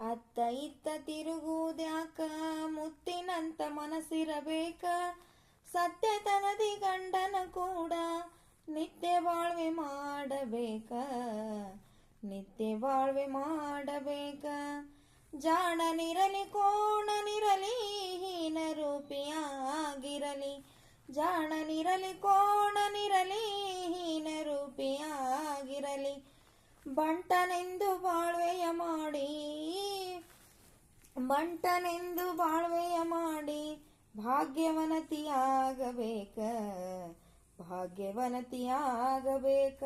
ಅತ್ತ ಇತ್ತ ತಿರುಗುವುದ್ಯಾಕ ಮುತ್ತಿನಂತ ಮನಸ್ಸಿರಬೇಕ. ಸತ್ಯತನದಿ ಗಂಡನ ಕೂಡ ನಿತ್ಯ ಬಾಳ್ವೆ ಮಾಡಬೇಕ. ನಿತ್ಯ ಬಾಳ್ವೆ ಮಾಡಬೇಕ. ಜಾಣನಿರಲಿ ಕೋಣನಿರಲಿ ಹೀನ ರೂಪಿಯಾಗಿರಲಿ. ಜಾಣನಿರಲಿ ಕೋಣನಿರಲಿ ಹೀನ ರೂಪಿಯಾಗಿರಲಿ. ಬಂಟನೆಂದು ಬಾಳ್ವೆಯ ಮಾಡಿ ಬಂಟನೆಂದು ಬಾಳ್ವೆಯ ಮಾಡಿ ಭಾಗ್ಯವನತಿಯಾಗಬೇಕ. ಭಾಗ್ಯವನತಿಯಾಗಬೇಕ.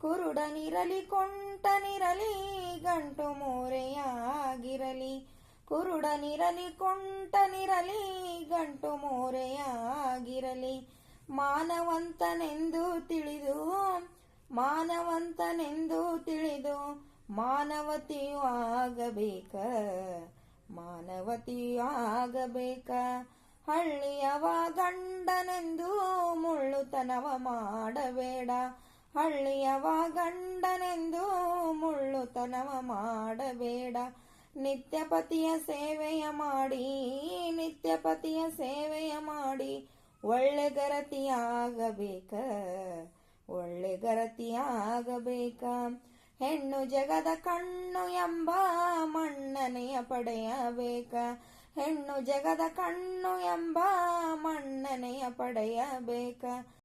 ಕುರುಡನಿರಲಿ ಕೊಂಟನಿರಲಿ ಗಂಟು ಮೋರೆಯಾಗಿರಲಿ. ಕುರುಡನಿರಲಿ ಕೊಂಟನಿರಲಿ ಗಂಟು ಮೋರೆಯಾಗಿರಲಿ. ಮಾನವಂತನೆಂದು ತಿಳಿದು ಮಾನವಂತನೆಂದು ತಿಳಿದು ಮಾನವತಿಯೂ ಆಗಬೇಕ, ಮಾನವತಿಯು ಆಗಬೇಕ. ಹಳ್ಳಿಯವ ಗಂಡನೆಂದು ಮುಳ್ಳುತನವ ಮಾಡಬೇಡ, ಹಳ್ಳಿಯವ ಗಂಡನೆಂದು ಮುಳ್ಳುತನವ ಮಾಡಬೇಡ. ನಿತ್ಯಪತಿಯ ಸೇವೆಯ ಮಾಡಿ, ನಿತ್ಯಪತಿಯ ಸೇವೆಯ ಮಾಡಿ ಒಳ್ಳೆ ಗರತಿಯಾಗಬೇಕ ಒಳ್ಳೆ ಗರತಿಯಾಗಬೇಕ. ಹೆಣ್ಣು ಜಗದ ಕಣ್ಣು ಎಂಬ ಮಣ್ಣನೆಯ ಪಡೆಯಬೇಕ ಹೆಣ್ಣು ಜಗದ ಕಣ್ಣು ಎಂಬ ಮಣ್ಣನೆಯ ಪಡೆಯಬೇಕ